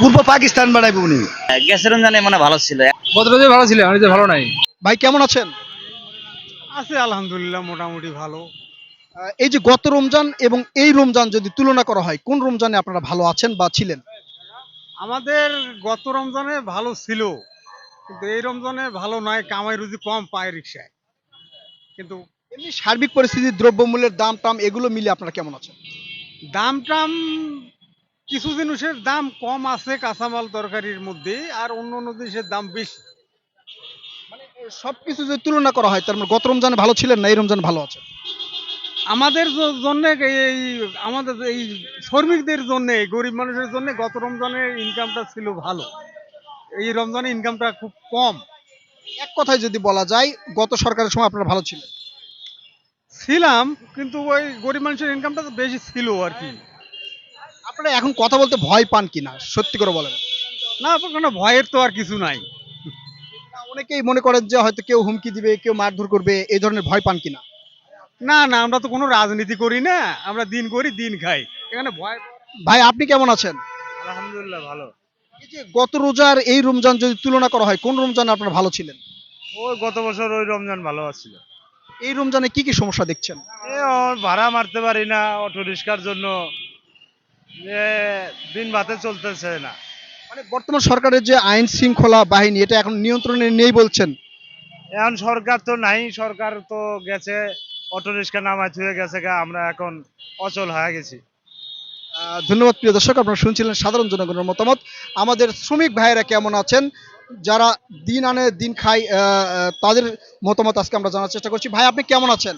পূর্ব পাকিস্তান বানাইব উনি। গ্যাসের রমজানে মানে ভালো ছিল। বদরজে ভালো ছিল আমি ভালো নাই। ভাই কেমন আছেন? আছে আলহামদুলিল্লাহ মোটামুটি ভালো। এই যে গত রমজান এবং এই রমজান যদি তুলনা করা হয় কোন রমজানে আপনারা ভালো আছেন বা ছিলেন? আমাদের গত রমজানে ভালো ছিল কিন্তু এই রমজানে ভালো নয় কামাই রুজি কম পায় রিক্সায়। কিন্তু এমনি সার্বিক পরিস্থিতি দ্রব্যমূল্যের দাম টাম এগুলো মিলে আপনারা কেমন আছেন? দাম টাম কিছু জিনিসের দাম কম আছে কাঁচামাল তরকারির মধ্যে আর অন্য অন্য জিনিসের দাম বেশি। সবকিছু যদি তুলনা করা হয় তার মানে গত রমজানে ভালো ছিলেন না এই রমজানে ভালো আছেন? আমাদের জন্য এই আমাদের এই শ্রমিকদের জন্য গরিব মানুষের জন্য গত রমজানের ইনকামটা ছিল ভালো। এই রমজানে ইনকামটা খুব কম। এক কথায় যদি বলা যায় গত সরকারের সময় আপনারা ভালো ছিলেন। ছিলাম কিন্তু ওই গরিব মানুষের ইনকামটা বেশি ছিল আর কি। আপনারা এখন কথা বলতে ভয় পান কিনা? সত্যি করে বলেন। না কোনো ভয়ের তো আর কিছু নাই। অনেকেই মনে করেন যে হয়তো কেউ হুমকি দিবে কেউ মারধর করবে এই ধরনের ভয় পান কিনা? না না আমরা তো কোনো রাজনীতি করি না। আমরা দিন করি দিন খাই। এখানে ভয় ভাই আপনি কেমন আছেন? আলহামদুলিল্লাহ ভালো। এই যে গত রোজার এই রমজান যদি তুলনা করা হয় কোন রমজানে আপনারা ভালো ছিলেন? ওই গত বছর ওই রমজান ভালো আছিল। এই রমজানে কি কি সমস্যা দেখছেন? এ ভাড়া মারতে পারি না অটো রিক্সার জন্য। যে দিন ভাতে চলতেছে না। মানে বর্তমান সরকারের যে আইন শৃঙ্খলা বাহিনী এটা এখন নিয়ন্ত্রণে নেই বলছেন? এখন সরকার তো নাই সরকার তো গেছে অটো রিক্সা নামায় থুয়ে গেছে গা, আমরা এখন অচল হয়ে গেছি। আহ, ধন্যবাদ প্রিয় দর্শক আপনারা শুনছিলেন সাধারণ জনগণের মতামত। আমাদের শ্রমিক ভাইয়েরা কেমন আছেন? যারা দিন আনে দিন খায় আহ, আহ, তাদের মতামত আজকে আমরা জানার চেষ্টা করছি। ভাই আপনি কেমন আছেন?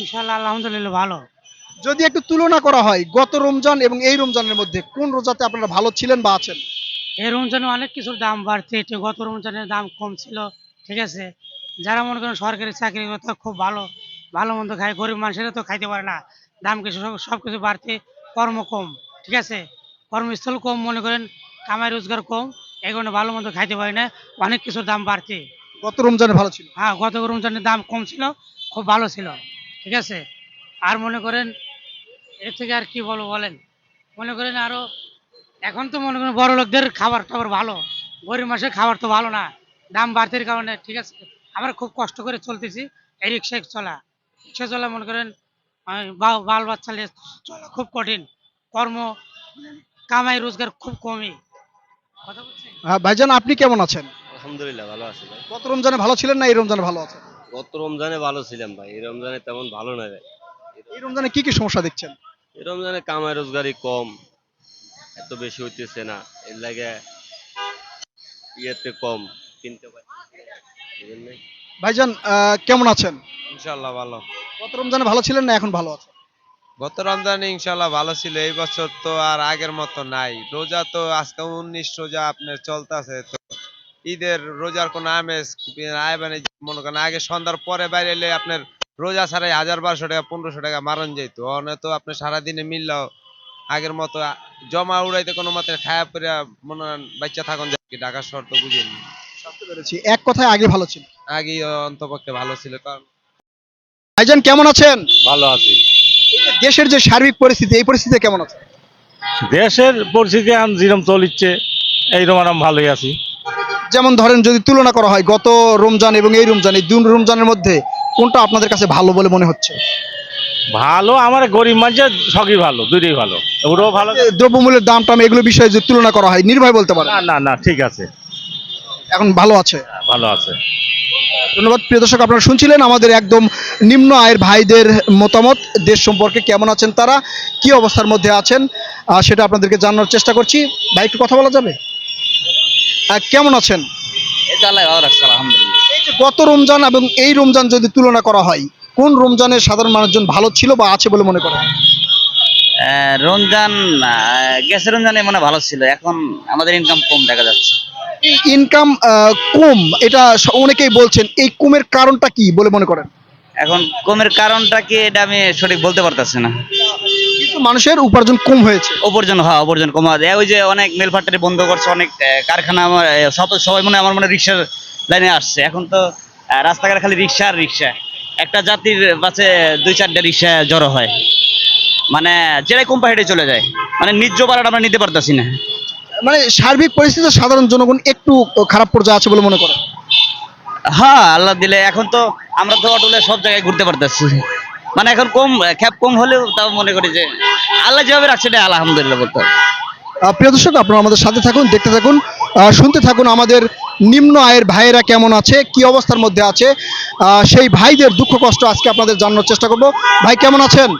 ইনশাল্লাহ আলহামদুলিল্লাহ ভালো। যদি একটু তুলনা করা হয় গত রমজান এবং এই রমজানের মধ্যে কোন রোজাতে আপনারা ভালো ছিলেন বা আছেন? এই রমজানে অনেক কিছুর দাম বাড়ছে একটু গত রমজানের দাম কম ছিল ঠিক আছে? যারা মনে করেন সরকারি চাকরি করতে খুব ভালো ভালো মন্দ খায় গরিব মানুষেরা তো খাইতে পারে না। দাম কিছু সব সব কিছু বাড়তে কর্ম কম ঠিক আছে? কর্মস্থল কম মনে করেন কামাই রোজগার কম এই কারণে ভালো মন্দ খাইতে পারে না অনেক কিছুর দাম বাড়ছে। গত রমজানে ভালো ছিল? হ্যাঁ গত রমজানের দাম কম ছিল খুব ভালো ছিল ঠিক আছে? আর মনে করেন এর থেকে আর কি বলব বলেন? মনে করেন আরও এখন তো মনে করেন বড় লোকদের খাবার টাবার ভালো গরিব মাসের খাবার তো ভালো না দাম বাড়তির কারণে ঠিক আছে? আমরা খুব কষ্ট করে চলতেছি এই রিক্সায় চলা। রিক্সা চলা মনে করেন বাল বাচ্চা নিয়ে চলা খুব কঠিন কর্ম কামাই রোজগার খুব কমই। কথা বলছি আহ, ভাইজান আপনি কেমন আছেন? আলহামদুলিল্লাহ ভালো আছি ভাই। গত রমজানে ভালো ছিলেন না এই রমজানে ভালো আছেন? গত রমজানে ভালো ছিলাম ভাই এই রমজানে তেমন ভালো নয় ভাই। এই রমজানে কি কি সমস্যা দেখছেন? রমজানে কামাই রোজগারি কম এত বেশি হইতেছে না। এর লাগে ইয়েতে কম কিনতে পারি। ভাইজান কেমন আছেন? ইনশাল্লাহ ভালো। গত রমজানে ভালো ছিলেন না এখন ভালো আছেন? গত রমজানে ইনশাল্লাহ ভালো ছিল এই বছর তো আর আগের মতো নাই। রোজা তো আজকে উনিশ রোজা আপনার চলতেছে তো ঈদের রোজার কোনো আমেজ আয় মানে মনে করেন আগে সন্ধ্যার পরে বাইরে এলে আপনার রোজা ছাড়াই হাজার বারোশো টাকা পনেরোশো টাকা মারণ যেত অনে তো আপনার সারাদিনে মিললেও আগের মতো জমা উড়াইতে কোনো মতে খায়া পরে মনে হয় বাচ্চা থাকুন কি ঢাকা শহর তো বুঝিনি। পেরেছি। এক কথায় আগে ভালো ছিল। আগেই অন্তপক্ষে ভালো ছিল কারণ ভাইজান কেমন আছেন? ভালো আছি। দেশের যে সার্বিক পরিস্থিতি এই পরিস্থিতি কেমন আছে দেশের পরিস্থিতি এখন যেরকম চলিচ্ছে এইরকম আরাম ভালোই আছি। যেমন ধরেন যদি তুলনা করা হয় গত রমজান এবং এই রমজান এই দুই রমজানের মধ্যে কোনটা আপনাদের কাছে ভালো বলে মনে হচ্ছে? ভালো আমার গরিব মানুষের সবই ভালো দুইটাই ভালো। ওটাও ভালো। দ্রব্যমূল্যের দাম টাম এগুলো বিষয়ে যে তুলনা করা হয় নির্ভয় বলতে পারে না না না ঠিক আছে। এখন ভালো আছে। ভালো আছে। ধন্যবাদ। প্রিয় দর্শক আপনারা শুনছিলেন আমাদের একদম নিম্ন আয়ের ভাইদের মতামত দেশ সম্পর্কে কেমন আছেন তারা কি অবস্থার মধ্যে আছেন সেটা আপনাদেরকে জানার চেষ্টা করছি। ভাই একটু কথা বলা যাবে? আহ, কেমন আছেন? এটা আল্লাহ আলহামদুলিল্লাহ। গত রমজান এবং এই রমজান যদি তুলনা করা হয় কোন রমজানের সাধারণ মানুষজন ভালো ছিল বা আছে বলে মনে করেন? রমজান গ্যাসের রমজানে মানে ভালো ছিল এখন আমাদের ইনকাম কম দেখা যাচ্ছে। ইনকাম কম এটা অনেকেই বলছেন এই কমের কারণটা কি বলে মনে করেন? এখন কমের কারণটা কি এটা আমি সঠিক বলতে পারতেছি না। কিন্তু মানুষের উপার্জন কম হয়েছে। উপার্জন হ্যাঁ উপার্জন কম দেয় ওই যে অনেক মেল ফ্যাক্টরি বন্ধ করছে অনেক কারখানা আমার সবাই মনে হয় আমার মনে রিক্সার লাইনে আসছে। এখন তো রাস্তাঘাটে খালি রিক্সা আর রিক্সা। একটা জাতির বাসে দুই চারটে রিক্সা জড়ো হয়। মানে যেটাই কোম্পানিতে চলে যায় মানে নিজ ভাড়াটা আমরা নিতে পারতেছি না। মানে সার্বিক পরিস্থিতি সাধারণ জনগণ একটু খারাপ পর্যায়ে আছে বলে মনে করে। হ্যাঁ আল্লাহ দিলে এখন তো আমরা তো অটোলে সব জায়গায় ঘুরতে পারতেছি। মানে এখন কম খ্যাপ কম হলেও তাও মনে করি যে আল্লাহ যেভাবে রাখছে এটা আলহামদুলিল্লাহ বলতে প্রিয় দর্শক আপনারা আমাদের সাথে থাকুন দেখতে থাকুন শুনতে থাকুন আমাদের নিম্ন আয়ের ভাইয়েরা কেমন আছে কি অবস্থার মধ্যে আছে সেই ভাইদের দুঃখ কষ্ট আজকে আপনাদের জানানোর চেষ্টা করব। ভাই কেমন আছেন?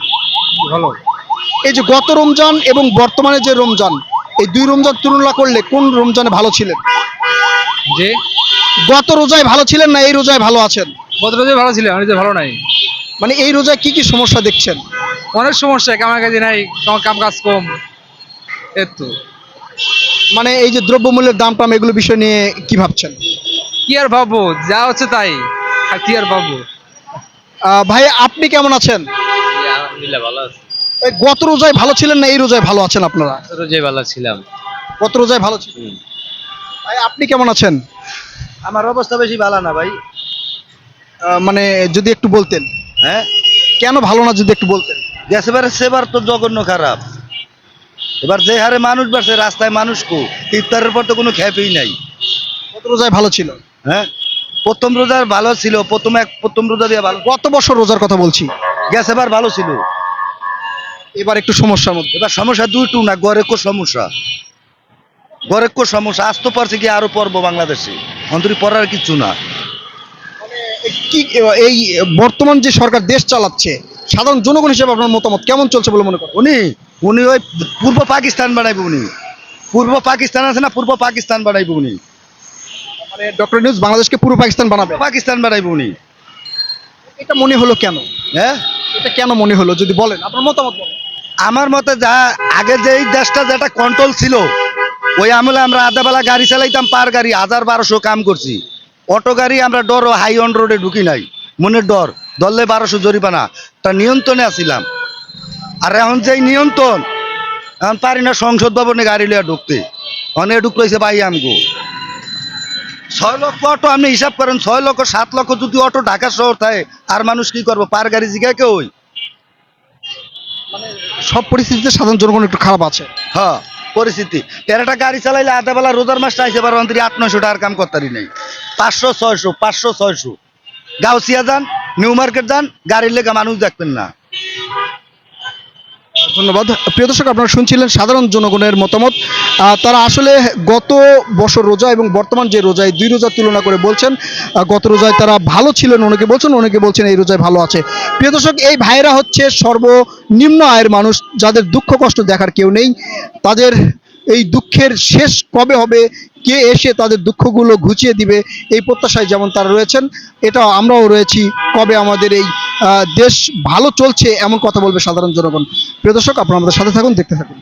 ভালো। এই যে গত রমজান এবং বর্তমানে যে রমজান এই দুই রমজান তুলনা করলে কোন রমজানে ভালো ছিলেন? যে? গত রোজায় ভালো ছিলেন না এই রোজায় ভালো আছেন? গত রোজে ভালো ছিলেন আমি ভালো নাই। মানে এই রোজায় কি কি সমস্যা দেখছেন? অনেক সমস্যা কামার কাজে নাই কাম কাম কাজ কম। এর তো। মানে এই যে দ্রব্যমূল্যের দাম টাম এগুলো বিষয় নিয়ে কি ভাবছেন? কি আর ভাববো? যা হচ্ছে তাই। আর কি আর ভাববো? আহ, ভাই আপনি কেমন আছেন? আলহামদুলিল্লাহ ভালো আছে। এই গত রোজায় ভালো ছিলেন না এই রোজায় ভালো আছেন আপনারা? রোজে ভালো ছিলাম। গত রোজায় ভালো ছিলেন? ভাই আপনি কেমন আছেন? আমার অবস্থা বেশি ভালো না ভাই। আহ, মানে যদি একটু বলতেন। হ্যাঁ? কেন ভালো না যদি একটু বলতেন? গ্যাস এবারে সেবার তো জঘন্য খারাপ। এবার যে হারে মানুষ বাড়ছে রাস্তায় মানুষ কো ইফতারের পর তো কোনো খ্যাপই নাই। গত রোজায় ভালো ছিল? হ্যাঁ? প্রথম রোজার ভালো ছিল প্রথম এক প্রথম রোজা দিয়ে ভালো। গত বছর রোজার কথা বলছি। গ্যাস এবার ভালো ছিল। এবার একটু সমস্যার মধ্যে। এবার সমস্যা দুইটু না গড়ে কো সমস্যা। গড়ে কো সমস্যা আসতে পারছে কি আরও পর্ব বাংলাদেশে। অন্তরি পড়ার কিছু না। কি এই বর্তমান যে সরকার দেশ চালাচ্ছে সাধারণ জনগণ হিসেবে আপনার মতামত কেমন চলছে বলে মনে করেন? উনি উনি ওই পূর্ব পাকিস্তান বানাইবে উনি। পূর্ব পাকিস্তান আছে না পূর্ব পাকিস্তান বানাইবে উনি। মানে ডক্টর নিউজ বাংলাদেশকে পুরো পাকিস্তান বানাবে। পাকিস্তান বানাইবে উনি। এটা মনে হলো কেন? হ্যাঁ? এটা কেন মনে হলো যদি বলেন আপনার মতামত বলেন। আমার মতে যা আগে যে এই দেশটা যেটা কন্ট্রোল ছিল ওই আমলে আমরা আধাবেলা গাড়ি চালাইতাম পার গাড়ি হাজার বারোশো কাম করছি। অটো গাড়ি আমরা ডর হাই অন রোডে ঢুকি নাই। মনের ডর দললে বারোশো জরিপানা তা নিয়ন্ত্রণে আছিলাম। আর এখন যেই নিয়ন্ত্রণ এখন পারি না সংসদ ভবনে গাড়ি লিয়ে ঢুকতে। অনেক ঢুকলেছে ভাই আমগো। ছয় লক্ষ অটো আপনি হিসাব করেন ছয় লক্ষ সাত লক্ষ যদি অটো ঢাকা শহর থাকে আর মানুষ কি করব? পার গাড়ি জিগায় কেউ সব পরিস্থিতিতে সাধারণ জনগণ একটু খারাপ আছে। হ্যাঁ পরিস্থিতি। তেরোটা গাড়ি চালাইলে আধা বেলা রোজার মাসটা আইসে পারো অন্তরি আট নয়শো টাকার কাম করতারি নেই। পাঁচশো ছয়শো পাঁচশো ছয়শো। গাউসিয়া যান নিউ মার্কেট যান গাড়ির লেগে মানুষ দেখবেন না। ধন্যবাদ। প্রিয় দর্শক, আপনারা শুনছিলেন সাধারণ জনগণের মতামত। তারা আসলে গত বছর রোজা এবং বর্তমান যে রোজায় দুই রোজার তুলনা করে বলছেন গত রোজায় তারা ভালো ছিলেন অনেকে বলছেন অনেকে বলছেন এই রোজায় ভালো আছে। প্রিয় দর্শক, এই ভাইয়েরা হচ্ছে সর্বনিম্ন আয়ের মানুষ, যাদের দুঃখ কষ্ট দেখার কেউ নেই, তাদের এই দুঃখের শেষ কবে হবে? কে এসে তাদের দুঃখগুলো ঘুচিয়ে দিবে? এই প্রত্যাশায় যেমন তারা রয়েছেন এটা আমরাও রয়েছি কবে আমাদের এই দেশ ভালো চলছে এমন কথা বলবে সাধারণ জনগণ। প্রিয় দর্শক, আপনারা আমাদের সাথে থাকুন, দেখতে থাকুন।